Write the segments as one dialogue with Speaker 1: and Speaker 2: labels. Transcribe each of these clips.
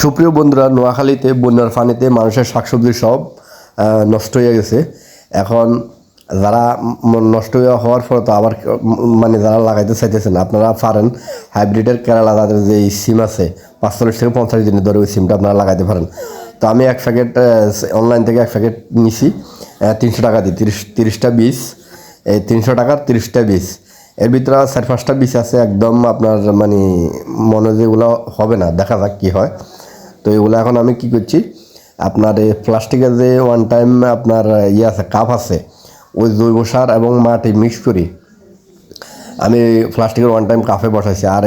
Speaker 1: সুপ্রিয় বন্ধুরা, নোয়াখালীতে, বন্যার পানিতে মানুষের শাকসবজি সব নষ্ট হয়ে গেছে। এখন যারা নষ্ট হয়ে হওয়ার ফলে তো আবার মানে যারা লাগাইতে চাইতেছেন, আপনারা পারেন। হাইব্রিডের কেরালা তাদের যে সিম আছে, পাঁচচল্লিশ থেকে পঞ্চাশ দিনের ধরে ওই সিমটা আপনারা লাগাইতে পারেন। তো আমি এক প্যাকেট অনলাইন থেকে এক প্যাকেট নিছি তিনশো টাকা দিই তিরিশ, তিরিশটা বীজ। এই তিনশো টাকার তিরিশটা বীজ। এর ভিতরে চার পাঁচটা বীজ আছে, একদম আপনার মানে মনে যেগুলো হবে না, দেখা যাক কী হয়। তো এগুলো এখন আমি কি করছি, আপনার এই প্লাস্টিকের যে ওয়ান টাইম আপনার ইয়ে আছে কাপ আছে, ওই জৈব সার এবং মাটি মিক্স করি। আমি প্লাস্টিকের ওয়ান টাইম কাপে বসাইছি। আর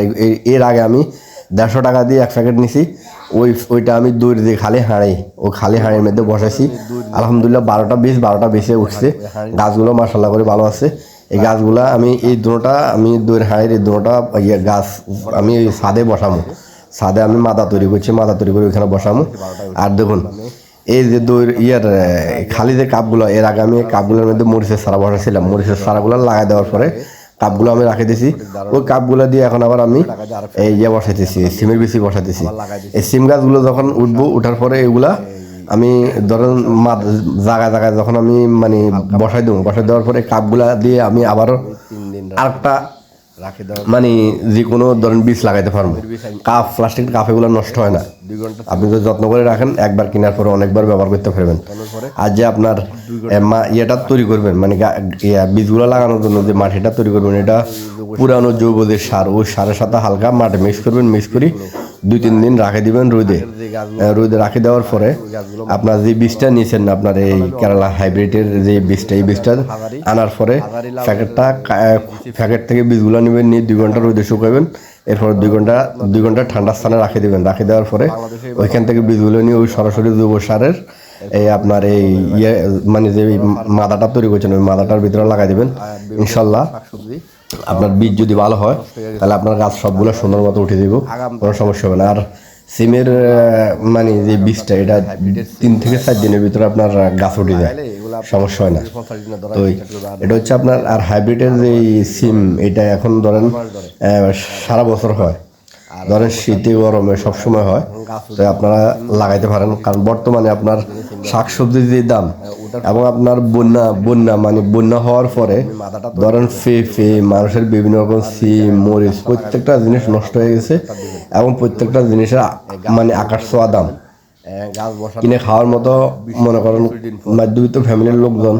Speaker 1: এর আগে আমি দেড়শো টাকা দিয়ে এক প্যাকেট নিছি। ওই, ওইটা আমি দূর দিয়ে খালি হাঁড়ি ওই খালি হাঁড়ির মধ্যে বসাইছি। আলহামদুলিল্লাহ বারোটা বীজ বারোটা বেশি উঠছে। গাছগুলো মাসাল্লাহ করে ভালো আছে। এই গাছগুলা আমি এই দুটোটা আমি দইয়ের হাঁড়ির এই ইয়ে গাছ আমি ছাদে বসামো ছাদে আমি মাদা তৈরি করছি, মাদা তৈরি করে ওইখানে বসামো। আর দেখুন, এই যে দইয়ের ইয়ার খালি যে কাপগুলো, এর আগে আমি কাপগুলোর মধ্যে মরিচের সারা বসাইছিলাম মরিচের সারাগুলো লাগাই দেওয়ার পরে কাপগুলো আমি রাখে দিছি। ওই কাপগুলো দিয়ে এখন আবার আমি এই ইয়ে বসাইতেছি, সিমের বিচি বসাইতেছি। এই সিম গাছগুলো যখন উঠবো, উঠার পরে এগুলা আমি ধরেন মা জায়গায় জায়গায় যখন আমি মানে বসাই দেবো, বসাই দেওয়ার পরে কাপগুলা দিয়ে আমি আবারও আরেকটা মানে যে কোনো ধরেন বীজ লাগাইতে পারব। কাপ প্লাস্টিক কাপ এগুলো নষ্ট হয় না। আপনি যদি যত্ন করে রাখেন একবার কেনার পরে অনেকবার ব্যবহার করতে পারবেন। আর যে আপনার ইয়েটা তৈরি করবেন মানে বীজগুলো লাগানোর জন্য যে মাটিটা তৈরি করবেন এটা পুরানো জৈব যে সার ওই সারের সাথে হালকা মাটি মিক্স করবেন মিক্স করি দুই তিন দিন রাখে দিবেন রোদে। রোদে রাখে দেওয়ার পরে আপনার যে বীজটা নিয়েছেন আপনার এই কেরালা হাইব্রিডের যে বীজটা এই বীজটা আনার পরে প্যাকেটটা প্যাকেট থেকে বীজগুলো নেবেন নিয়ে দুই ঘণ্টা রোদে শুকাবেন। এরপর দুই ঘণ্টা দুই ঘণ্টা ঠান্ডা স্থানে রাখে দেবেন। রাখে দেওয়ার পরে ওইখান থেকে বীজগুলো নিয়ে ওই সরাসরি জৈব সারের এই আপনার এই ইয়ে মানে যে মাদাটা তৈরি করছেন ওই মাদাটার ভিতরে লাগাই দেবেন। ইনশাল্লাহ আপনার বীজ যদি ভালো হয় তাহলে আপনার গাছ সবগুলো সুন্দর মতো উঠে দিব কোনো সমস্যা হবে না। আর সিমের মানে যে বীজটা এটা তিন থেকে চার দিনের ভিতরে আপনার গাছ উঠে যায়। সমস্যা হয় না। তো এটা হচ্ছে আপনার আর হাইব্রিডের যে সিম এটা এখন ধরেন আহ, সারা বছর হয়। ধরেন শীতে গরমে সবসময় হয় তাই আপনারা লাগাইতে পারেন। কারণ বর্তমানে আপনার শাকসবজির যে দাম এবং আপনার বন্যা বন্যা মানে বন্যা হওয়ার পরে ধরেন ফে ফে মানুষের বিভিন্ন রকম সিম মরিচ প্রত্যেকটা জিনিস নষ্ট হয়ে গেছে এবং প্রত্যেকটা জিনিসের মানে আকাশ ছোঁয়া দাম। কিনে খাওয়ার মতো মনে করেন মধ্যবিত্ত ফ্যামিলির লোকজন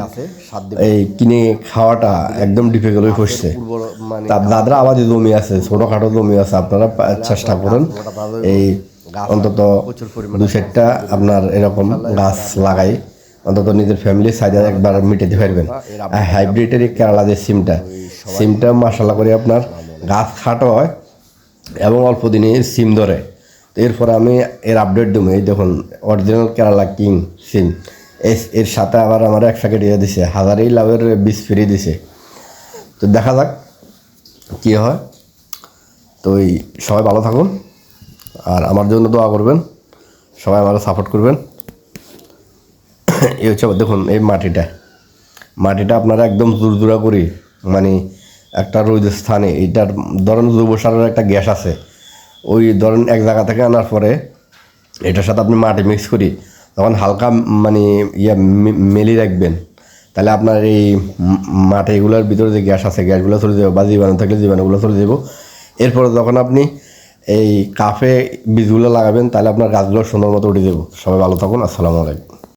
Speaker 1: এই কিনে খাওয়াটা একদম ডিফিকাল্ট হয়ে পড়ছে
Speaker 2: মানে
Speaker 1: তা যাদের আবাদি জমি আছে ছোটখাটো জমি আছে আপনারা চেষ্টা করেন। এই অন্তত দু চারটা আপনার এরকম গাছ লাগাই। অন্তত নিজের ফ্যামিলির সাইডে একবার মিটাতে পারবেন। আর হাইব্রিডের এই কেরালা যে সিমটা সিমটা মাসাল্লাহ করে আপনার গাছ খাটো হয় এবং অল্প দিনে সিম ধরে। এরপরে আমি এর আপডেট দেবো এই দেখুন original Kerala king SIM S- এর সাথে আবার আমার এক প্যাকেট ইয়ে দিছে, হাজারেই লাভের বীজ ফ্রি দিছে। তো দেখা যাক কী হয়। তো এই, সবাই ভালো থাকুন। আর আমার জন্য দোয়া করবেন। সবাই আমার সাপোর্ট করবেন। এই হচ্ছে, দেখুন, এই মাটিটা। মাটিটা আপনারা একদম জোরজোড়া করি মানে একটা রোদ স্থানে এইটার ধরেন জৈব সারের একটা গ্যাস আছে। ওই ধরেন এক জায়গা থেকে আনার পরে এটার সাথে আপনি মাটি মিক্স করি, তখন হালকা মানে ইয়া মেলি রাখবেন। তাহলে আপনার এই মাটিগুলোর ভিতরে যে গ্যাস আছে, গ্যাসগুলো চলে যাবে বা জীবাণু থাকলে জীবাণুগুলো চলে যাব। এরপরে যখন আপনি এই কাফে বীজগুলো লাগাবেন, তাহলে আপনার গাছগুলো সুন্দর মতো উঠে যাব। সবাই ভালো থাকুন, আসসালামু আলাইকুম।